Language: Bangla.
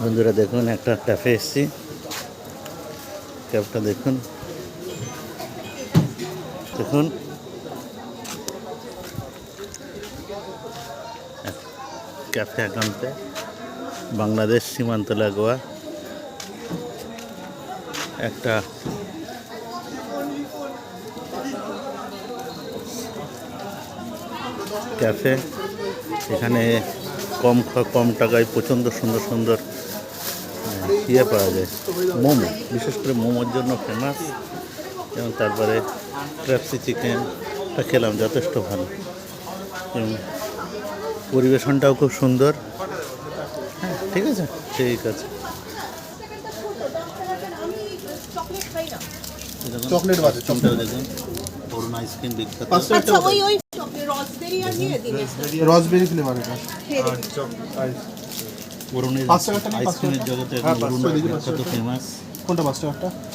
বন্ধুরা দেখুন, একটা ক্যাফে এসেছি ক্যাবটা দেখুন। দেখুন। ক্যাফে একান্তে বাংলাদেশ সীমান্ত লাগোয়া। একটা ক্যাফে। এখানে কম কম টাকায় প্রচণ্ড সুন্দর সুন্দর ইয়ে পাওয়া যায়। মোমো বিশেষ করে মোমোর জন্য ফেমাস এবং তারপরে ক্র্যাপসি চিকেনটা খেলাম যথেষ্ট ভালো। এবং পরিবেশনটাও খুব সুন্দর। হ্যাঁ ঠিক আছে? ঠিক আছে। চকলেট বাজে, চকলেট দেখুন। অরুণ আইসক্রিম বিখ্যাত। আচ্ছা ওই ওই রসবেরি আর দিয়ে দিন রসবেরি ফ্লেভার এটা। অরুণের নেই, পাঁচ আইসক্রিমের জগতে হ্যাঁ, অরুণ পাঁচশো বিখ্যাত ফেমাস কোনটা পাঁচ টাকাটা